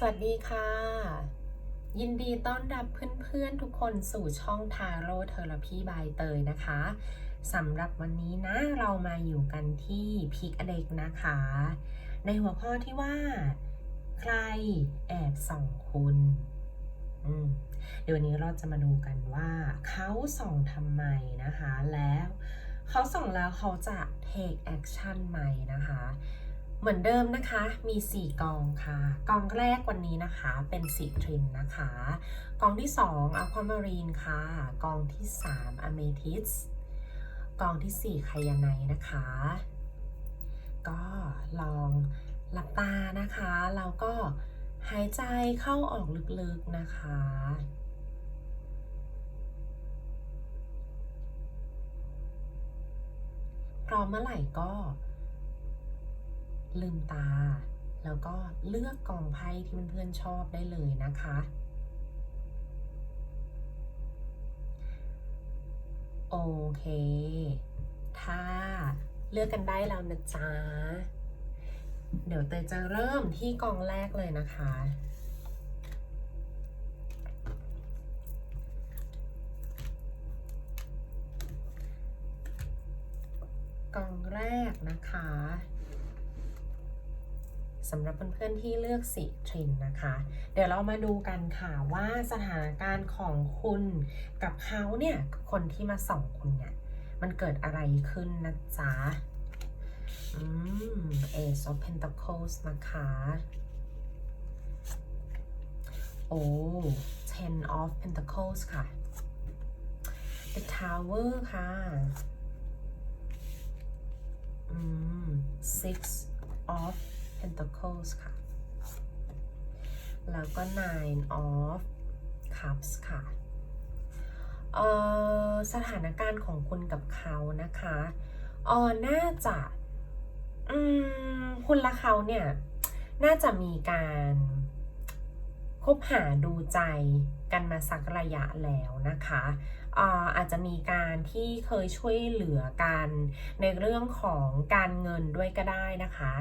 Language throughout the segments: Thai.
สวัสดีค่ะ ยินดีต้อนรับเพื่อนๆทุกคนสู่ช่องทาโร่เทอราพีบายเตยนะคะสำหรับวันนี้นะเรามาอยู่กันที่พิกอเด็กนะคะ ในหัวข้อที่ว่า ใครแอบส่องคุณเดี๋ยววันนี้เราจะมาดูกันว่าเขาส่องทำไมนะคะแล้ว เขาส่องแล้วเขาจะ take action ไหมนะคะ เหมือนเดิมนะคะ มี 4 กองค่ะ กองแรกวันนี้นะคะ เป็นสีทรินนะคะ กองที่ 2อัลความารีนค่ะ กองที่ 3อเมทิสกองที่ 4 ไคยาไนนะคะ ก็ลองหลับตานะคะ แล้วก็หายใจเข้าออกลึกๆนะคะ พร้อมเมื่อไหร่ก็ ลืมตา แล้วก็เลือกกองไพ่ที่เพื่อนๆชอบได้เลยนะคะ โอเค ถ้าเลือกกันได้แล้วนะจ๊ะ เดี๋ยวเตยจะเริ่มที่กองแรกเลยนะคะกองแรกนะคะ สำหรับเพื่อนๆที่เลือกสีทรินนะคะ เดี๋ยวเรามาดูกันค่ะว่าสถานการณ์ของคุณกับเขาเนี่ยคนที่มาส่องคุณเนี่ยมันเกิดอะไรขึ้นนะจ๊ะอืม Ace of Pentacles นะคะ โอ้ Ten of Pentacles ค่ะ The Tower ค่ะ อืม Six of Pentacles ค่ะ แล้วก็ Nine of Cups ค่ะเอ่อสถานการณ์ของคุณกับเขานะคะออน่าจะอืมคุณและเขาเนี่ย น่าจะมีการคบหาดูใจ กันมาสักระยะแล้วนะคะอ่าอาจจะมีการที่เคยช่วยเหลือกันในเรื่องของการเงินด้วยก็ได้นะคะ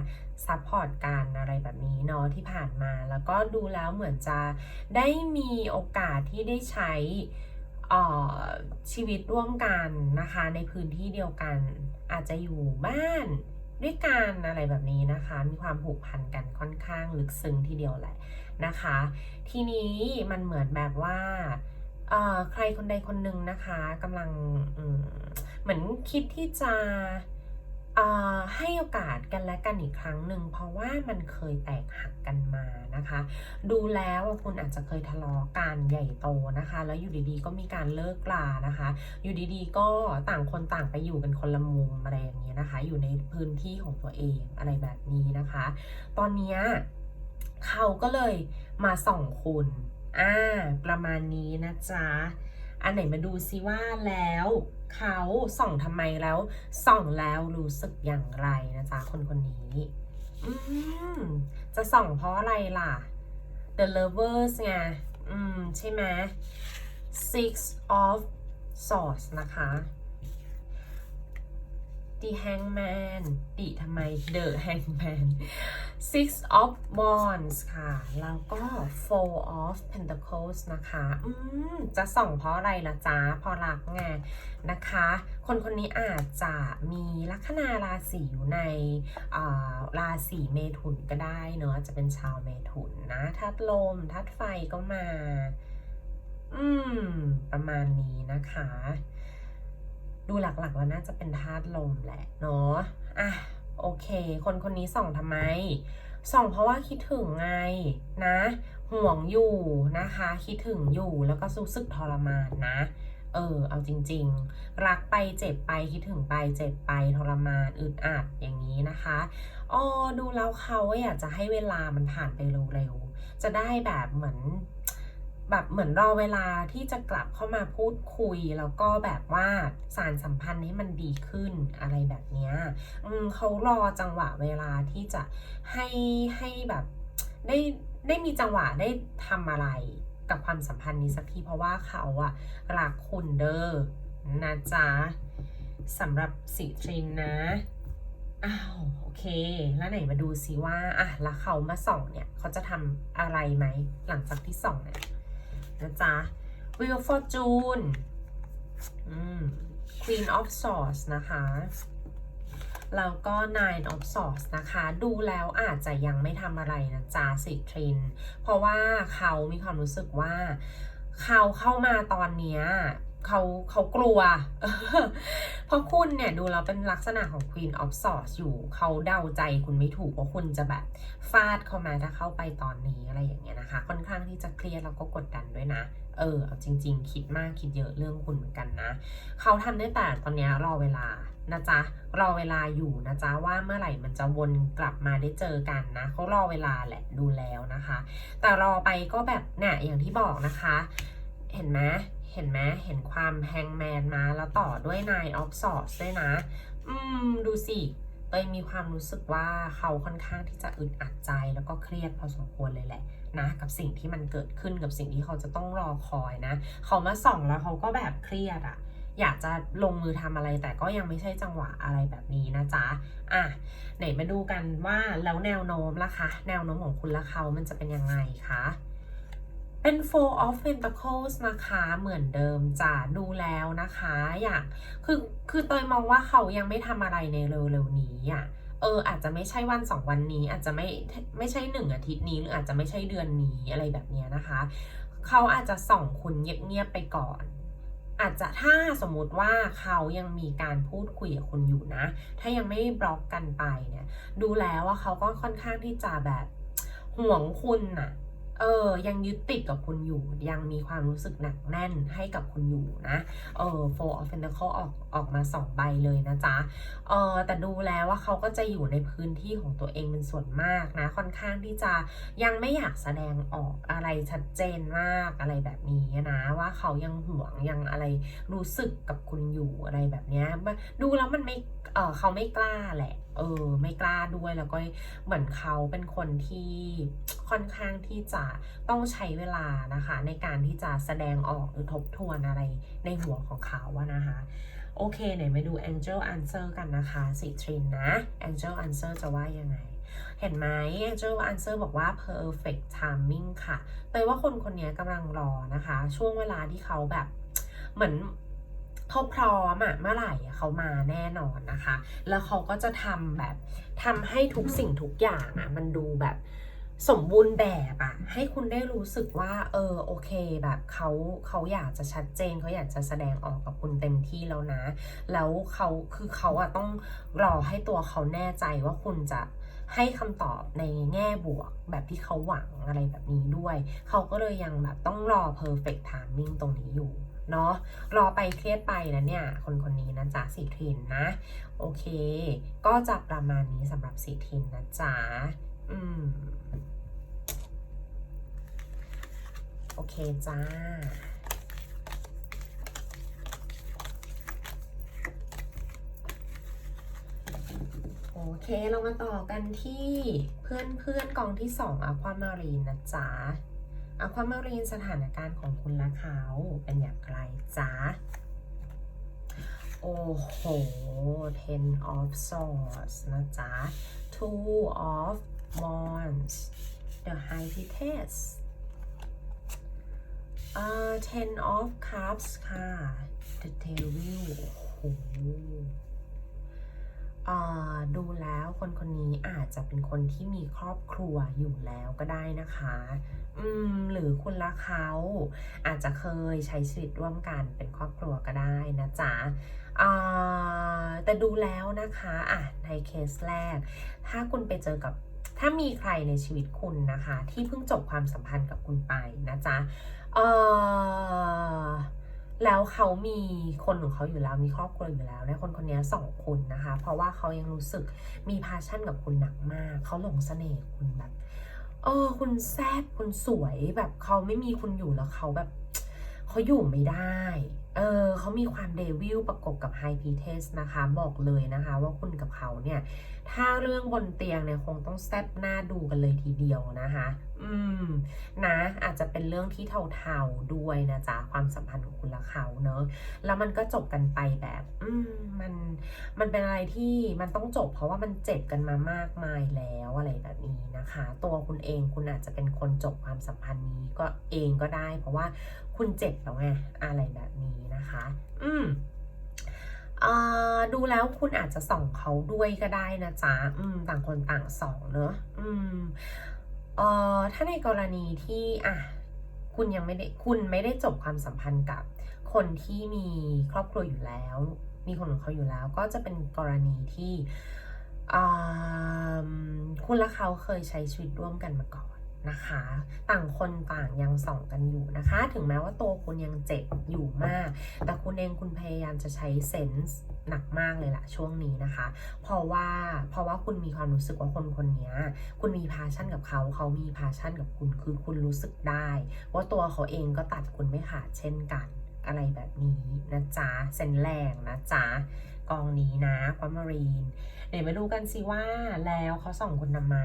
ซัพพอร์ตกันอะไรแบบนี้เนาะที่ผ่านมา แล้วก็ดูแล้วเหมือนจะได้มีโอกาสที่ได้ใช้ชีวิตร่วมกันนะคะ ในพื้นที่เดียวกันอาจจะอยู่บ้าน ด้วยกันอะไรแบบนี้นะคะ มีความผูกพันกันค่อนข้างลึกซึ้งทีเดียวแหละนะคะ ทีนี้มันเหมือนแบบว่าใครคนใดคนหนึ่งนะคะกำลังเหมือนคิดที่จะ ให้โอกาสกันและกันอีกครั้งหนึ่งเพราะว่ามันเคยแตกหักกันมานะคะ ดูแล้วคุณอาจจะเคยทะเลาะกันใหญ่โตนะคะ แล้วอยู่ดีๆก็มีการเลิกลานะคะ อยู่ดีๆก็ต่างคนต่างไปอยู่กันคนละมุมอะไรอย่างเงี้ยนะคะ อยู่ในพื้นที่ของตัวเองอะไรแบบนี้นะคะ ตอนเนี้ยเขาก็เลยมาส่องคุณอ่าประมาณนี้นะจ๊ะอันไหนมาดูซิว่าแล้ว เขาส่องทำไมแล้ว ส่องแล้วรู้สึกอย่างไรนะจ๊ะคนคนนี้อืมจะส่องเพราะอะไรล่ะ The Lovers ไงอืม ใช่ไหม Six of Swords นะคะ The Hangman ดิทำไม The Hangman Six of Wands ค่ะ แล้วก็ Four of Pentacles นะคะ อืม จะส่องเพราะอะไรล่ะจ๊ะเพราะรักไงนะคะ คนคนนี้อาจจะมีลัคนาราศีอยู่ในอ่าราศีเมถุนก็ได้เนอะจะเป็นชาวเมถุนนะธาตุลมธาตุไฟก็มา อืม ประมาณนี้นะคะ ดูหลักๆแล้วน่าจะเป็นธาตุลมแหละเนาะอะโอเค คนคนนี้ส่องทำไม ส่องเพราะว่าคิดถึงไงนะ ห่วงอยู่นะคะ คิดถึงอยู่แล้วก็รู้สึกทรมานนะ เออ เอาจริง ๆ รักไปเจ็บไปคิดถึงไปเจ็บไปทรมานอึดอัดอย่างนี้นะคะอ๋อดูแล้วเขาอยากจะให้เวลามันผ่านไปเร็วๆจะได้แบบเหมือน แบบเหมือนรอเวลาที่จะกลับเข้ามาพูดคุย แล้วก็แบบว่าสารสัมพันธ์ให้มันดีขึ้นอะไรแบบเนี้ยอืมเขารอจังหวะเวลาที่จะให้ให้แบบได้ได้มีจังหวะได้ทำอะไรกับความสัมพันธ์นี้สักทีเพราะว่าเขาอะรักคุณเด้อนะจ๊ะสำหรับสีทรินนะอ้าวโอเค แล้วไหนมาดูซิว่าอะแล้วเขามาส่องเนี่ย เขาจะทำอะไรไหมหลังจากที่ส่องเนี่ย นะจ๊ะ Wheel of Fortune อืม Queen of Swords นะคะแล้วก็ Nine of Swords นะคะ ดูแล้วอาจจะยังไม่ทำอะไรนะจ๊ะสิทริน เพราะว่าเขามีความรู้สึกว่า เขาเข้ามาตอนนี้ เขาเขากลัว เพราะคุณเนี่ยดูแล้วเป็นลักษณะของ Queen of Swords อยู่เขาเดาใจคุณไม่ถูกว่าคุณจะแบบฟาดเข้ามาถ้าเข้าไปตอนนี้อะไรอย่างเงี้ยนะคะ ค่อนข้างที่จะเครียดแล้วก็กดดันด้วยนะ เออเอาจริง ๆ คิดมากคิดเยอะเรื่องคุณเหมือนกันนะเขาทำได้แต่ตอนเนี้ยรอเวลานะจ๊ะรอเวลาอยู่นะจ๊ะว่าเมื่อไหร่มันจะวนกลับมาได้เจอกันนะเขารอเวลาแหละดูแล้วนะคะ แต่รอไปก็แบบเนี่ยอย่างที่บอกนะคะ เห็นไหมเห็นไหมเห็นความแฮงแมนมาแล้วต่อด้วย Nine of Swords ด้วยนะ อืม ดูสิเตยมีความรู้สึกว่าเขาค่อนข้างที่จะอึดอัดใจแล้วก็เครียดพอสมควรเลยแหละนะกับสิ่งที่มันเกิดขึ้นกับสิ่งที่เขาจะต้องรอคอยนะ เขามาส่องแล้วเขาก็แบบเครียดอะอยากจะลงมือทำอะไรแต่ก็ยังไม่ใช่จังหวะอะไรแบบนี้นะจ๊ะ อะไหนมาดูกันว่าแล้วแนวโน้มล่ะคะ แนวโน้มของคุณและเขามันจะเป็นยังไงคะ เป็น Four of Pentacles นะคะเหมือนเดิมจะดูแล้วนะคะอยากคือคือเตยมองว่าเขายังไม่ทำอะไรในเร็วๆนี้อะเอออาจจะไม่ใช่วันสองวันนี้ อาจจะไม่ไม่ใช่หนึ่งอาทิตย์นี้หรืออาจจะไม่ใช่เดือนนี้อะไรแบบเนี้ยนะคะ เขาอาจจะส่องคุณเงียบๆไปก่อน อาจจะถ้าสมมุติว่าเขายังมีการพูดคุยกับคุณอยู่นะ ถ้ายังไม่บล็อกกันไปเนี่ย ดูแล้วว่าเขาก็ค่อนข้างที่จะแบบห่วงคุณน่ะ เออยังยึดติดกับคุณอยู่ยังมีความรู้สึกหนักแน่นให้กับคุณอยู่นะเออ Four of Pentacles ออกออกมาสองใบเลยนะจ๊ะเออแต่ดูแล้วว่าเขาก็จะอยู่ในพื้นที่ของตัวเองเป็นส่วนมากนะ ค่อนข้างที่จะยังไม่อยากแสดงออกอะไรชัดเจนมากอะไรแบบนี้นะว่าเขายังห่วงยังอะไรรู้สึกกับคุณอยู่อะไรแบบนี้ดูแล้วมันไม่เออเขาไม่กล้าแหละ เออไม่กล้าด้วยแล้วก็เหมือนเขาเป็นคนที่ค่อนข้างที่จะต้องใช้เวลานะคะ ในการที่จะแสดงออกหรือทบทวนอะไรในหัวของเขาอะนะคะโอเคไหนมาดู Angel Answer กันนะคะสิทรินนะ Angel Answer จะว่ายังไง เห็นไหม Angel Answer บอกว่า perfect timing ค่ะ เตยว่าคนคนนี้กำลังรอนะคะ ช่วงเวลาที่เขาแบบเหมือน เขาพร้อมอะเมื่อไหร่เขามาแน่นอนนะคะ แล้วเขาก็จะทำแบบทำให้ทุกสิ่งทุกอย่างอะมันดูแบบสมบูรณ์แบบอะให้คุณได้รู้สึกว่า เออโอเคแบบเขาเขาอยากจะชัดเจนเขาอยากจะแสดงออกกับคุณเต็มที่แล้วนะ แล้วเขาคือเขาอะต้องรอให้ตัวเขาแน่ใจว่าคุณจะให้คำตอบในแง่บวกแบบที่เขาหวังอะไรแบบนี้ด้วย เขาก็เลยยังแบบต้องรอ perfect timing ตรงนี้อยู่ เนาะรอไปเครียดไปนะเนี่ย คนคนนี้นะจ๊ะสีทินนะ โอเค ก็จะประมาณนี้สำหรับสีทินนะจ๊ะอืมโอเคจ้าโอเค เรามาต่อกันที่เพื่อนเพื่อนกองที่สองอะความารีนนะจ๊ะ ความมารีนสถานการณ์ของคุณและเขาเป็นอย่างไรจ๊ะ โอ้โห ten of swords นะจ๊ะ two of wands the high priestess อ่า ten of cups ค่ะ the devil โอ้โห ดูแล้วคนคนนี้อาจจะเป็นคนที่มีครอบครัวอยู่แล้วก็ได้นะคะ อืม หรือคุณละเขาอาจจะเคยใช้ชีวิตร่วมกันเป็นครอบครัวก็ได้นะจ๊ะแต่ดูแล้วนะคะอะในเคสแรก ถ้าคุณไปเจอกับถ้ามีใครในชีวิตคุณนะคะ ที่เพิ่งจบความสัมพันธ์กับคุณไปนะจ๊ะเออ แล้วเขามีคนของเขาอยู่แล้วมีครอบครัวอยู่แล้วเนี่ยคนคนนี้สองคุณนะคะ เพราะว่าเขายังรู้สึกมีพาชั่นกับคุณหนักมาก เขาหลงเสน่ห์คุณแบบเออคุณแซ่บคุณสวยแบบเขาไม่มีคุณอยู่แล้วเขาแบบเขาอยู่ไม่ได้ เออเขามีความเดวิลประกบกับไฮพีเทสนะคะ บอกเลยนะคะ ว่าคุณกับเขาเนี่ย ถ้าเรื่องบนเตียงเนี่ยคงต้องแซบหน้าดูกันเลยทีเดียวนะคะ อืม นะ อาจจะเป็นเรื่องที่เทาๆด้วยนะจ๊ะความสัมพันธ์ของคุณและเขาเนอะแล้วมันก็จบกันไปแบบ อืม มัน มันเป็นอะไรที่มันต้องจบ เพราะว่ามันเจ็บกันมามากมายแล้วอะไรแบบนี้นะคะ ตัวคุณเองคุณอาจจะเป็นคนจบความสัมพันธ์นี้ก็เองก็ได้ เพราะว่าคุณเจ็บแล้วไงอะไรแบบนี้นะคะ อืม ดูแล้วคุณอาจจะส่องเขาด้วยก็ได้นะจ๊ะอืม ต่างคนต่างส่องเนอะอืมเอ่อถ้าในกรณีที่อะคุณยังไม่ได้คุณไม่ได้จบความสัมพันธ์กับคนที่มีครอบครัวอยู่แล้ว มีคนของเขาอยู่แล้ว ก็จะเป็นกรณีที่คุณและเขาเคยใช้ชีวิตร่วมกันมาก่อน นะคะ ต่างคนต่างยังส่องกันอยู่นะคะ ถึงแม้ว่าตัวคุณยังเจ็บอยู่มาก แต่คุณเองคุณพยายามจะใช้เซนส์หนักมากเลยล่ะช่วงนี้นะคะ เพราะว่าเพราะว่าคุณมีความรู้สึกว่าคนคนนี้คุณมีพาชั่นกับเขาเขามีพาชั่นกับคุณคือคุณรู้สึกได้ ว่าตัวเขาเองก็ตัดคุณไม่ขาดเช่นกันอะไรแบบนี้นะจ๊ะเซนแรงนะจ๊ะ กองนี้นะความมารีนเดี๋ยวมาดูกันสิว่าแล้วเขาส่องคุณทำไม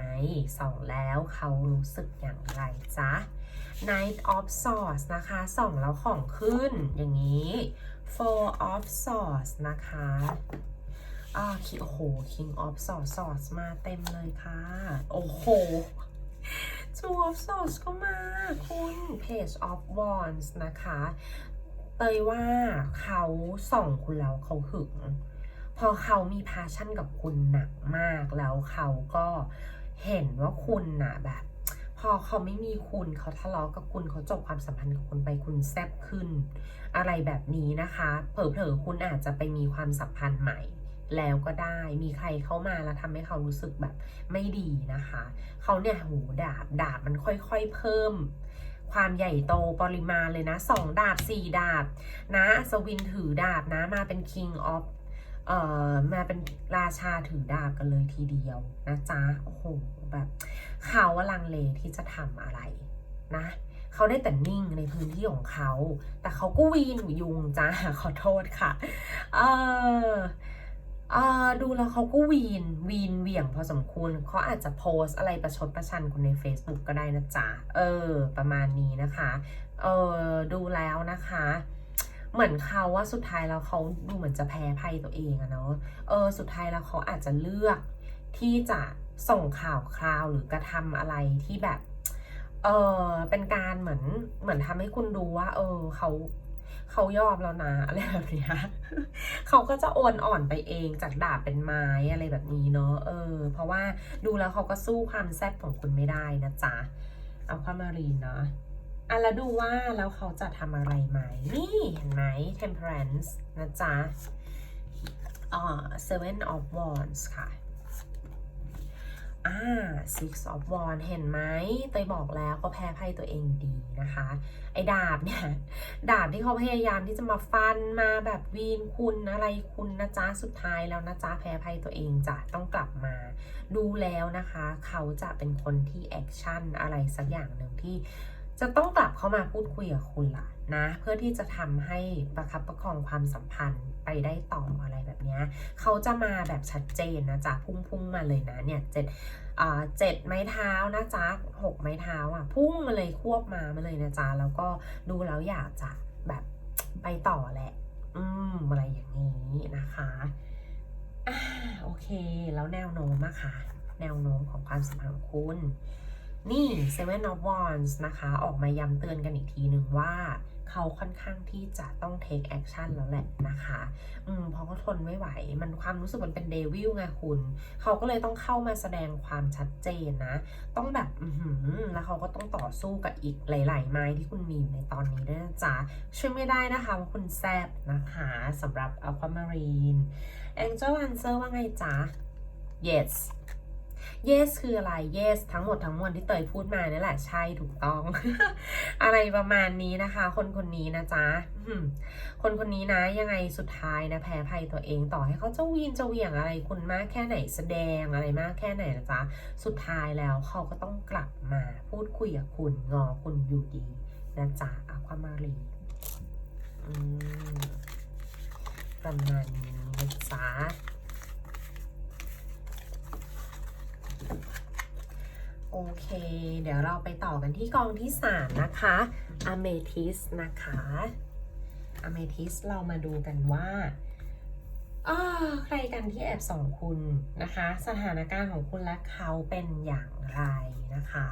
ส่องแล้วเขารู้สึกอย่างไรจ๊ะ Knight of Swords นะคะส่องแล้วของขึ้นอย่างนี้ Four of Swords นะคะอ่าคิโอ้โห King of Swords Swords มาเต็มเลยค่ะ โอ้โห Two of Swords ก็มาคุณ Page of Wands นะคะเตยว่าเขาส่องคุณแล้วเขาหึง พอเขามีพาชั่นกับคุณหนักมากแล้วเขาก็เห็นว่าคุณน่ะแบบ พอเขาไม่มีคุณเขาทะเลาะกับคุณเขาจบความสัมพันธ์กับคุณไปคุณแซบขึ้น อะไรแบบนี้นะคะ เผลอๆคุณอาจจะไปมีความสัมพันธ์ใหม่แล้วก็ได้มีใครเข้ามาแล้วทำให้เขารู้สึกแบบไม่ดีนะคะ เขาเนี่ยหูดาบดาบมันค่อยๆเพิ่ม ความใหญ่โตปริมาณเลยนะสองดาบสี่ดาบ นะอัศวินถือดาบนะมาเป็น king of เอ่อมาเป็นราชาถือดาบกันเลยทีเดียวนะจ๊ะโอ้โหแบบเขาว่าลังเลที่จะทำอะไรนะเขาได้แต่นิ่งในพื้นที่ของเขา แต่เขาก็วีนหูยุงจ้าขอโทษค่ะ เออเออดูแล้วเขาก็วีน วีนเหวี่ยงพอสมควรเขาอาจจะโพสอะไรประชดประชันคนใน Facebook ก็ได้นะจ๊ะ เออ ประมาณนี้นะคะ เออดูแล้วนะคะ เหมือนเขาว่าสุดท้ายแล้วเขาดูเหมือนจะแพ้ภัยตัวเองอะเนาะเออสุดท้ายแล้วเขาอาจจะเลือกที่จะส่งข่าวคราวหรือกระทำอะไรที่แบบเออเป็นการเหมือนเหมือนทำให้คุณดูว่า เออเขาเขายอมแล้วนะอะไรแบบนี้เขาก็จะโอนอ่อนไปเองจากดาบเป็นไม้อะไรแบบนี้เนาะเออ เพราะว่าดูแล้วเขาก็สู้ความแซ่บของคุณไม่ได้นะจ๊ะเอาความมารีนเนาะ อะแล้วดูว่าแล้วเขาจะทำอะไรไหม นี่เห็นไหม temperance นะจ๊ะอ่า seven of wands ค่ะอ่า six of wands เห็นไหมเตยบอกแล้วก็แพ้ไพ่ตัวเองดีนะคะ ไอ้ดาบเนี่ย ดาบที่เขาพยายามที่จะมาฟันมาแบบวีนคุณอะไรคุณนะจ๊ะ สุดท้ายแล้วนะจ๊ะ แพ้ไพ่ตัวเองจะต้องกลับมา ดูแล้วนะคะ เขาจะเป็นคนที่แอคชั่นอะไรสักอย่างหนึ่งที่ จะต้องกลับเข้ามาพูดคุยกับคุณล่ะนะเพื่อที่จะทำให้ประคับประคองความสัมพันธ์ไปได้ต่ออะไรแบบนี้เขาจะมาแบบชัดเจนนะจ๊ะพุ่งๆมาเลยนะเนี่ยเจ็ดอ่าเจ็ดไม้เท้านะจ๊ะหกไม้เท้าอะพุ่งมาเลยควบมามาเลยนะจ๊ะแล้วก็ดูแล้วอยากจะแบบไปต่อแหละ อืมอะไรอย่างนี้นะคะอ่าโอเค แล้วแนวโน้มอะค่ะ แนวโน้มของความสัมพันธ์ของคุณ นี่ Seven of Wands นะคะ ออกมาย้ำเตือนกันอีกทีหนึ่งว่าเขาค่อนข้างที่จะต้อง take action แล้วแหละนะคะ อืมเพราะเขาทนไม่ไหว มันความรู้สึกมันเป็นเดวิลไงคุณ เขาก็เลยต้องเข้ามาแสดงความชัดเจนนะ ต้องแบบ อือหือแล้วเขาก็ต้องต่อสู้กับอีกหลาย ๆ ไม้ที่คุณมีในตอนนี้ด้วยนะจ๊ะ ช่วยไม่ได้นะคะว่าคุณแซบนะคะสำหรับ Aquamarine Angel Answer ว่าไงจ๊ะ yes yes คืออะไร yes ทั้งหมดทั้งมวลที่เตยพูดมานี่แหละใช่ถูกต้อง อะไรประมาณนี้นะคะ คนคนนี้นะจ๊ะคนคนนี้นะยังไงสุดท้ายนะแพ้ภัยตัวเองต่อให้เขาจะวีนจะเหวี่ยงอะไรคุณมากแค่ไหนแสดงอะไรมากแค่ไหนนะจ๊ะสุดท้ายแล้วเขาก็ต้องกลับมาพูดคุยกับคุณงอคุณอยู่ดีนะจ๊ะอาความารีประมาณนี้นะจ๊ะ โอเค เดี๋ยวเราไปต่อกันที่กองที่สามนะคะ Amethyst นะคะ Amethyst เรามาดูกันว่าอ้าใครกันที่แอบส่องคุณนะคะ สถานการณ์ของคุณและเขาเป็นอย่างไรนะคะ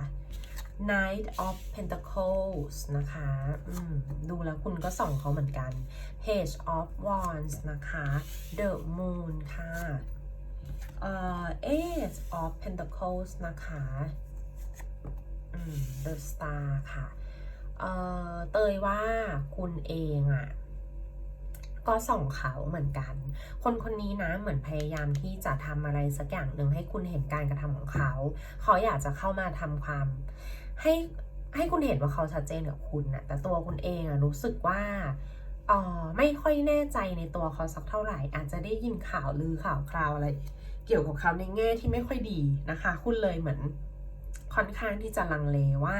Knight of Pentacles นะคะดูแล้วคุณก็ส่องเขาเหมือนกัน Page of Wands นะคะ The Moon ค่ะ เอ่อ Eight of Pentacles นะคะอืม The Star ค่ะเอ่อเตยว่าคุณเองอะ่ะก็ส่องเขาเหมือนกัน คนคนนี้นะเหมือนพยายามที่จะทำอะไรสักอย่างหนึ่งให้คุณเห็นการกระทำของเขา เขาอยากจะเข้ามาทำความ ให้ให้คุณเห็นว่าเขาชัดเจนกับคุณนะแต่ตัวคุณเองอะรู้สึกว่า ออไม่ค่อยแน่ใจในตัวเขาสักเท่าไหร่ อาจจะได้ยินข่าวลือข่าวคราวอะไร เกี่ยวกับเขาในแง่ที่ไม่ค่อยดีนะคะ คุณเลยเหมือนค่อนข้างที่จะลังเลว่า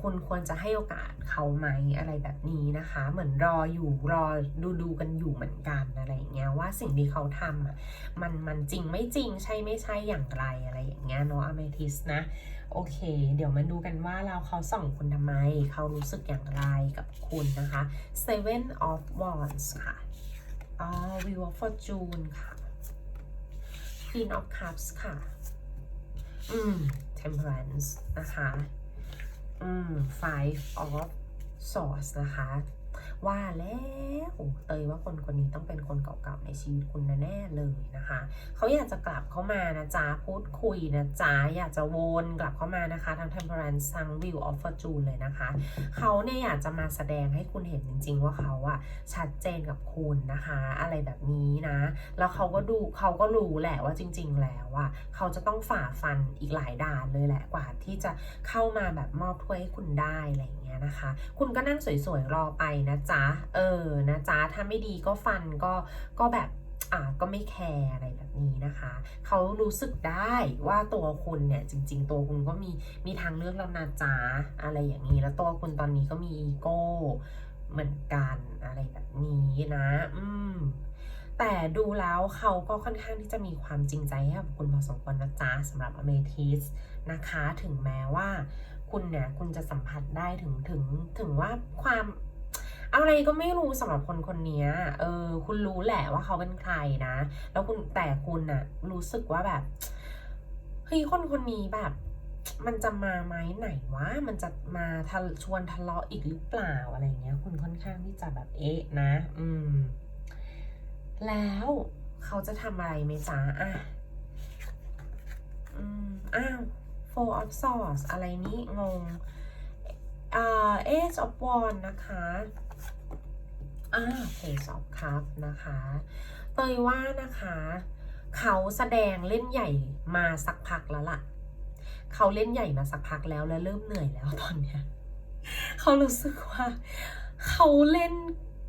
คุณควรจะให้โอกาสเขาไหมอะไรแบบนี้นะคะ เหมือนรออยู่รอดูดูกันอยู่เหมือนกันอะไรอย่างเงี้ยว่าสิ่งที่เขาทำอะมันมันจริงไม่จริงใช่ไม่ใช่อย่างไรอะไรอย่างเงี้ยเนาะอเมทิสนะโอเค เดี๋ยวมาดูกันว่าเราเขาส่องคุณทำไม เขารู้สึกอย่างไรกับคุณนะคะ Seven of Wands ค่ะอ๋อ Wheel of Fortune ค่ะ Queen of Cups ค่ะ อืม Temperance นะคะ อืม Five of Swords นะคะ ว่าแล้วเตยว่าคนคนนี้ต้องเป็นคนเก่าๆในชีวิตคุณแน่เลยนะคะเขาอยากจะกลับเข้ามานะจ๊ะพูดคุยนะจ๊ะอยากจะวนกลับเข้ามานะคะทั้ง Temperance ทั้ง Wheel of Fortune เลยนะคะเขาเนี่ยอยากจะมาแสดงให้คุณเห็นจริง ๆ ว่าเขาอะชัดเจนกับคุณนะคะ อะไรแบบนี้นะ แล้วเขาก็ดูเขาก็รู้แหละว่าจริง ๆ แล้วอะเขาจะต้องฝ่าฟันอีกหลายด่านเลยแหละกว่าที่จะเข้ามาแบบมอบถ้วยให้คุณได้อะไรอย่าง งี้ยนะคะ คุณก็นั่งสวยๆรอไปนะจ๊ะ เออนะจ๊ะถ้าไม่ดีก็ฟันก็ก็แบบอ่าก็ไม่แคร์อะไรแบบนี้นะคะ เขารู้สึกได้ว่าตัวคุณเนี่ยจริง ๆ ตัวคุณก็มีมีทางเลือกแล้วนะจ๊ะอะไรอย่างนี้แล้วตัวคุณตอนนี้ก็มีอีโก้เหมือนกันอะไรแบบนี้นะ อืมแต่ดูแล้วเขาก็ค่อนข้างที่จะมีความจริงใจให้กับคุณพอสมควรนะจ๊ะสำหรับอเมทิสนะคะ ถึงแม้ว่า คุณเนี่ยคุณจะสัมผัสได้ถึงถึงถึงว่าความอะไรก็ไม่รู้สำหรับคนคนนี้เออ คุณรู้แหละว่าเขาเป็นใครนะ แล้วคุณแต่คุณน่ะ รู้สึกว่าแบบเฮ้ยคนคนนี้แบบ มันจะมาไหมไหนวะมันจะมาทะชวนทะเลาะอีกหรือเปล่าอะไรเงี้ย คุณค่อนข้างที่จะแบบเอ๊ะนะ อืม แล้วเขาจะทำอะไรไหมจ๊ะอะ อืม อ้าว four of swords อะไรนี้งงอ่า ace of wands นะคะอ่า age of cup นะคะ เตยว่านะคะ เขาแสดงเล่นใหญ่มาสักพักแล้วล่ะ เขาเล่นใหญ่มาสักพักแล้วและเริ่มเหนื่อยแล้วตอนเนี้ย เขารู้สึกว่า เขาเล่น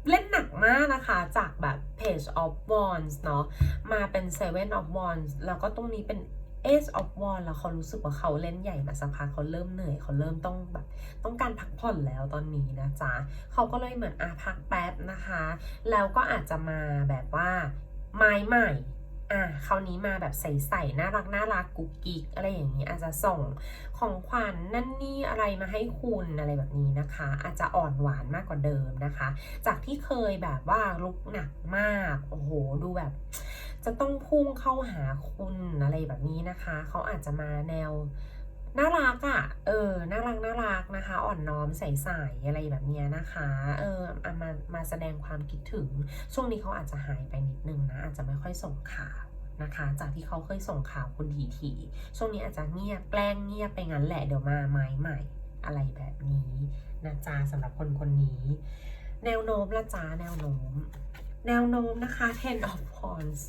เล่นหนักมากนะคะ จากแบบ page of wands เนาะมาเป็น seven of wands แล้วก็ตรงนี้เป็น ace of w a n d แล้วเขารู้สึกว่าเขาเล่นใหญ่มาสักพักเขาเริ่มเหนื่อยเขาเริ่มต้องแบบต้องการพักผ่อนแล้วตอนนี้นะจ๊ะเขาก็เลยเหมือนอะพักแป๊บนะคะ แล้วก็อาจจะมาแบบว่าไม้ใหม่ อะคราวนี้มาแบบใสๆน่ารักน่ารักกุ๊กกิ๊กอะไรอย่างนี้อาจจะส่งของขวัญนนั่นนี่อะไรมาให้คุณอะไรแบบนี้นะคะ อาจจะอ่อนหวานมากกว่าเดิมนะคะ จากที่เคยแบบว่าลุกหนักมากโอ้โหดูแบบ จะต้องพุ่งเข้าหาคุณอะไรแบบนี้นะคะ เขาอาจจะมาแนว น่ารักอะ่ะ เออ น่ารักน่ารักนะคะ อ่อนน้อมใสๆอะไรแบบเนี้ยนะคะ เออเอามา มาแสดงความคิดถึง ช่วงนี้เขาอาจจะหายไปนิดนึงนะ อาจจะไม่ค่อยส่งข่าวนะคะ จากที่เขาเคยส่งข่าวคุณทีๆช่วงนี้อาจจะเงียบ แกล้งเงียบไปงั้นแหละ เดี๋ยวมาไม้ใหม่ อะไรแบบนี้นะจ๊ะสำหรับคนคนนี้ แนวโน้มละจ้าแนวโน้ม แนวโน้มนะคะ ten of wands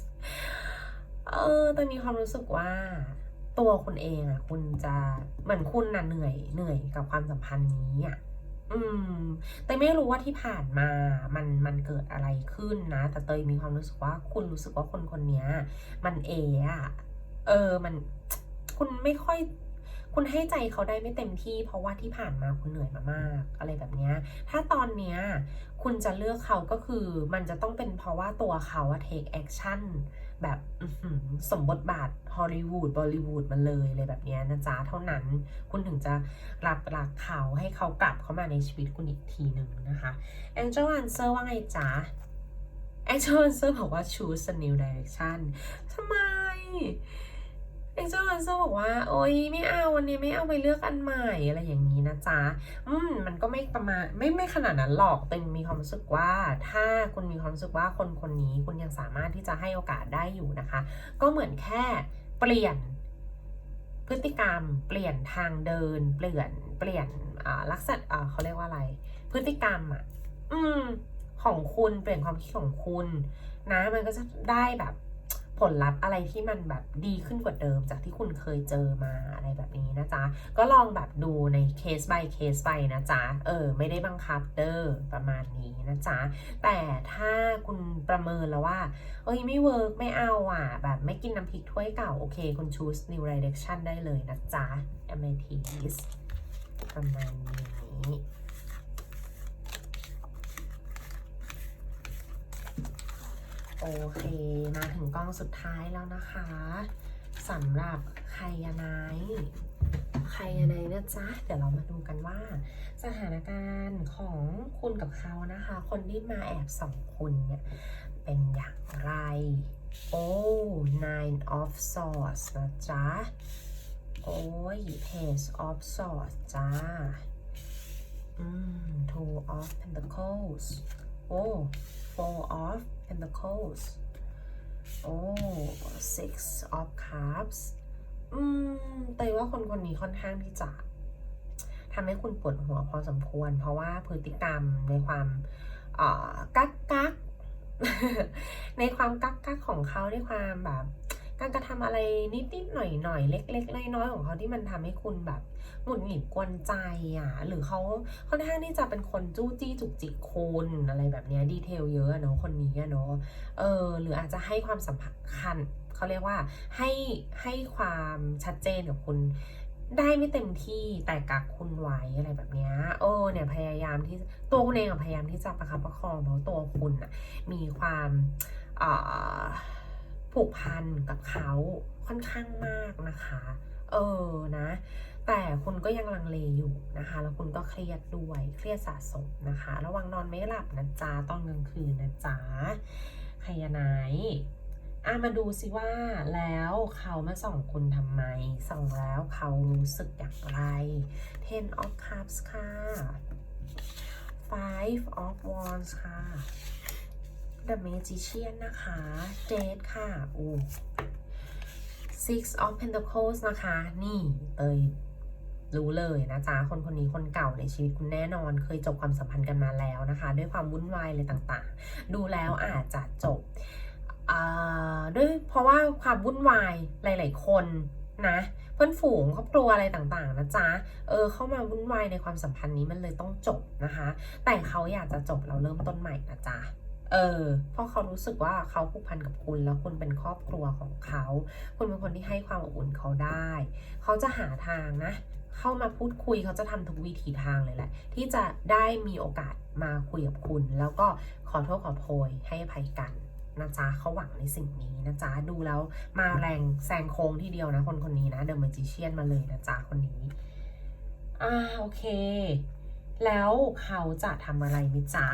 เออแต่มีความรู้สึกว่า ตัวคุณเองอะคุณจะเหมือนคุณน่ะเหนื่อยเหนื่อยกับความสัมพันธ์นี้อะอืม แต่ไม่รู้ว่าที่ผ่านมา มันมันเกิดอะไรขึ้นนะ แต่เตยมีความรู้สึกว่าคุณรู้สึกว่าคนคนนี้มันเออะเออมันคุณไม่ค่อย คุณให้ใจเขาได้ไม่เต็มที่ เพราะว่าที่ผ่านมาคุณเหนื่อยมามาก อะไรแบบนี้ถ้าตอนเนี้ย คุณจะเลือกเขาก็คือ มันจะต้องเป็นเพราะว่าตัวเขาอะ take action แบบสมบทบาทฮอลลีวูดบอลลีวูดมาเลยเลยแบบนี้นะจ๊ะเท่านั้นคุณถึงจะรับรักเขาให้เขากลับเข้ามาในชีวิตคุณอีกทีหนึ่งนะคะ Angel Answer ว่าไงจ๊ะ Angel Answer บอกว่า choose a new direction ทำไม Angel Answer บอกว่า โอ๊ยไม่เอาวันนี้ไม่เอาไปเลือกอันใหม่อะไรอย่างนี้นะจ๊ะ อืมมันก็ไม่ประมาณไม่ไม่ขนาดนั้นหรอกเป็นมีความรู้สึกว่า ถ้าคุณมีความรู้สึกว่าคนคนนี้คุณยังสามารถที่จะให้โอกาสได้อยู่นะคะ ก็เหมือนแค่เปลี่ยนพฤติกรรม เปลี่ยนทางเดิน เปลี่ยนเปลี่ยนอ่าลักษณะอ่าเขาเรียกว่าอะไร พฤติกรรมอะ อืม ของคุณเปลี่ยนความคิดของคุณ นะ มันก็จะได้แบบ ผลลัพธ์อะไรที่มันแบบดีขึ้นกว่าเดิม จากที่คุณเคยเจอมาอะไรแบบนี้นะจ๊ะ ก็ลองแบบดูในเคส by เคสไปนะจ๊ะ เออ ไม่ได้บังคับเด้อประมาณนี้นะจ๊ะ แต่ถ้าคุณประเมินแล้วว่า เอ้ยไม่เวิร์กไม่เอาอะ แบบไม่กินน้ำพริกถ้วยเก่า โอเค คุณ choose new direction ได้เลยนะจ๊ะ amethyst ประมาณนี้ โอเค มาถึงกล้องสุดท้ายแล้วนะคะสำหรับไคยาไนท์ไคยาไนท์นะจ๊ะ เดี๋ยวเรามาดูกันว่า สถานการณ์ของคุณกับเขานะคะ คนที่มาแอบส่องคุณเนี่ย เป็นอย่างไร โอ้ nine of swords นะจ๊ะ โอ้ย page of swords จ้า อืม two of pentacles โอ้ four of pentacles โอ้ six of cups อืมแต่ว่าคนคนนี้ค่อนข้างที่จะทำให้คุณปวดหัวพอสมควร เพราะว่าพฤติกรรมในความอ่อกักกักในความกักกักของเขาในความแบบ การกระทำอะไรนิดๆหน่อยหน่อยๆเล็ก ๆ น้อยๆของเขาที่มันทำให้คุณแบบหงุดหงิดกวนใจอะ หรือเขาค่อนข้างที่จะเป็นคนจู้จี้จุกจิกคุณอะไรแบบเนี้ยดีเทลเยอะเนาะคนนี้เนาะเออหรืออาจจะให้ความสำคัญเขาเรียกว่าให้ให้ความชัดเจนกับคุณได้ไม่เต็มที่แต่กักคุณไว้อะไรแบบเนี้ยเออเนี่ยพยายามที่ตัวคุณเองพยายามที่จะประคับประคองเพราะตัวคุณอะมีความอ่า ผูกพันกับเขาค่อนข้างมากนะคะ เออนะ แต่คุณก็ยังลังเลอยู่นะคะ แล้วคุณก็เครียดด้วยเครียดสะสมนะคะ ระวังนอนไม่หลับนะจ๊ะตอนกลางคืนนะจ๊ะใครยานายอะมาดูสิว่าแล้วเขามาส่องคุณทำไม ส่องแล้วเขารู้สึกอย่างไร ten of cups ค่ะ five of wands ค่ะ the magician นะคะ jade ค่ะอู้ six of pentacles นะคะ นี่เตยรู้เลยนะจ๊ะคนคนนี้คนเก่าในชีวิตคุณแน่นอน เคยจบความสัมพันธ์กันมาแล้วนะคะ ด้วยความวุ่นวายเลยต่างๆ ดูแล้วอาจจะจบด้วยเพราะว่าความวุ่นวายหลาย ๆ คนนะเพื่อนฝูงครอบครัวอะไรต่างๆนะจ๊ะ เออเข้ามาวุ่นวายในความสัมพันธ์นี้มันเลยต้องจบนะคะ แต่เขาอยากจะจบแล้วเริ่มต้นใหม่นะจ๊ะ เออเพราะเขารู้สึกว่าเขาผูกพันกับคุณแล้วคุณเป็นครอบครัวของเขา คุณเป็นคนที่ให้ความอบอุ่นเขาได้ เขาจะหาทางนะ เข้ามาพูดคุยเขาจะทำทุกวิถีทางเลยแหละ ที่จะได้มีโอกาสมาคุยกับคุณ แล้วก็ขอโทษขอโพยให้อภัยกันนะจ๊ะเขาหวังในสิ่งนี้นะจ๊ะดูแล้วมาแรงแซงโค้งทีเดียวนะคนคนนี้นะเดอะมจิเชียนมาเลยนะจ๊ะคนนี้อ่าโอเค แล้วเขาจะทำอะไรมิจ๊ะ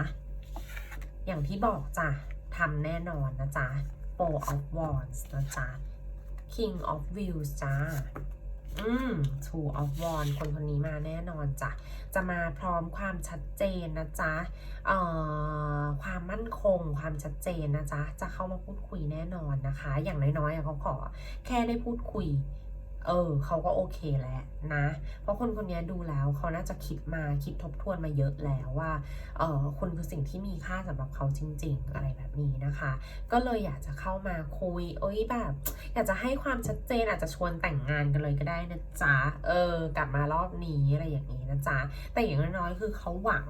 อย่างที่บอกจ้ะทำแน่นอนนะจ๊ะ Four of Wands นะจ๊ะ King of Views จ้าอืม Two of Wands คนคนนี้มาแน่นอนจ้ะ จะมาพร้อมความชัดเจนนะจ๊ะ เอ่อ ความมั่นคง ความชัดเจนนะจ๊ะ จะเข้ามาพูดคุยแน่นอนนะคะ อย่างน้อยๆเขาขอแค่ได้พูดคุย เออเขาก็โอเคแล้วนะ เพราะคนคนนี้ดูแล้วเขาน่าจะคิดมาคิดทบทวนมาเยอะแล้วว่าเออคุณคือสิ่งที่มีค่าสำหรับเขาจริง ๆ อะไรแบบนี้นะคะ ก็เลยอยากจะเข้ามาคุยเอ้ยแบบ อยากจะให้ความชัดเจนอาจจะชวนแต่งงานกันเลยก็ได้นะจ๊ะเออกลับมารอบนี้อะไรอย่างนี้นะจ๊ะแต่อย่างน้อยๆคือเขาหวัง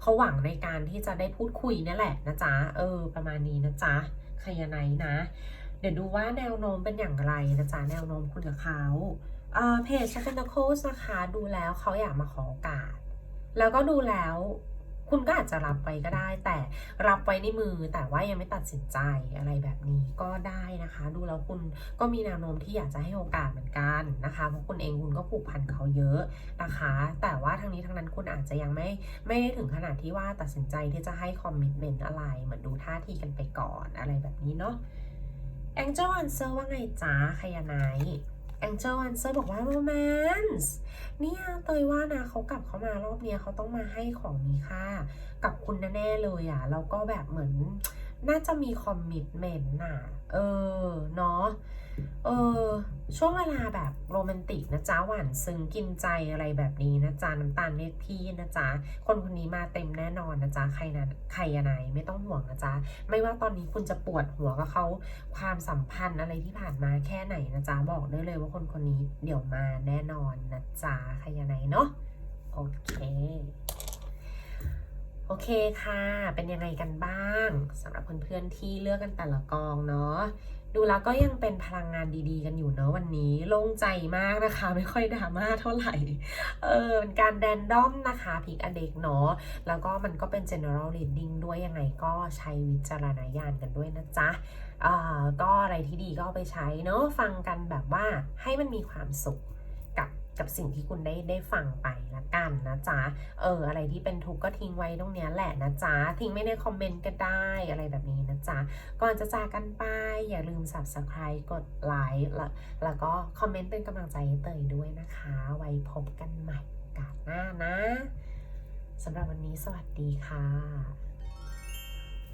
เขาหวังในการที่จะได้พูดคุยนั่นแหละนะจ๊ะเออ ประมาณนี้นะจ๊ะใครยาไนนะ ดี๋ยวดูว่าแนวโน้มเป็นอย่างไรนะจ๊ะแนวโน้มคุณกับเขาเอ่อเพจ c h a p e n t a c l e s นะคะดูแล้วเขาอยากมาขอโอกาส แล้วก็ดูแล้วคุณก็อาจจะรับไว้ก็ได้ แต่รับไว้ในมือแต่ว่ายังไม่ตัดสินใจอะไรแบบนี้ก็ได้นะคะ ดูแล้วคุณก็มีแนวโน้มที่อยากจะให้โอกาสเหมือนกันนะคะเพราะคุณเองคุณก็ผูกพันเขาเยอะนะคะ แต่ว่าทางนี้ทางนั้นคุณอาจจะยังไม่ไม่ได้ถึงขนาดที่ว่าตัดสินใจที่จะให้คอมมิชเมนต์อะไรเหมือนดูท่าทีกันไปก่อนอะไรแบบนี้เนาะ แองเจิลวันเซอร์ว่าไงจ๊ะขยาไน Angel Answer บอกว่าโรแมนส์เนี่ยเตยว่านะเขากลับเขามารอบเนี้ยเขาต้องมาให้ของมีค่า กับคุณแน่ๆเลยอะ่ะแล้วก็แบบเหมือนน่าจะมีคอมมิชเมนต์น่ะ เออ เนาะ เออ ช่วงเวลาแบบโรแมนติกนะจ๊ะ หวานซึ้งกินใจอะไรแบบนี้นะจ๊ะ น้ำตาลเล็ดพี่นะจ๊ะ คนคนนี้มาเต็มแน่นอนนะจ๊ะ ใครนะใครยะไหนไม่ต้องห่วงนะจ๊ะ ไม่ว่าตอนนี้คุณจะปวดหัวกับเขาความสัมพันธ์อะไรที่ผ่านมาแค่ไหนนะจ๊ะ บอกได้เลยว่าคนคนนี้เดี๋ยวมาแน่นอนนะจ๊ะ ใครยะไหนเนาะ โอเค อเคค่ะ เป็นยังไงกันบ้างสำหรับเพื่อนๆที่เลือกกันแต่ละกองเนาะดูแล้วก็ยังเป็นพลังงานดีๆ กันอยู่เนาะวันนี้โล่งใจมากนะคะ ไม่ค่อยดราม่าเท่าไหร่ เออเป็นการแดนดอมนะคะพิกอเด็กเนาะแล้วก็มันก็เป็น general reading ด้วยยังไงก็ใช้วิจารณญาณกันด้วยนะจ๊ะเอ่าก็อะไรที่ดีก็ไปใช้เนาะฟังกันแบบว่าให้มันมีความสุข กับสิ่งที่คุณได้ได้ฟังไปละกันนะจ๊ะ เอออะไรที่เป็นทุกข์ก็ทิ้งไว้ตรงเนี้ยแหละนะจ๊ะ ทิ้งไม่ในคอมเมนต์ก็ได้อะไรแบบนี้นะจ๊ะ ก่อนจะจากกันไป อย่าลืม subscribe กดไลค์แล้วแล้วก็คอมเมนต์เป็นกำลังใจให้เตยด้วยนะคะ ไว้พบกันใหม่โอกาสหน้านะสำหรับวันนี้สวัสดีค่ะ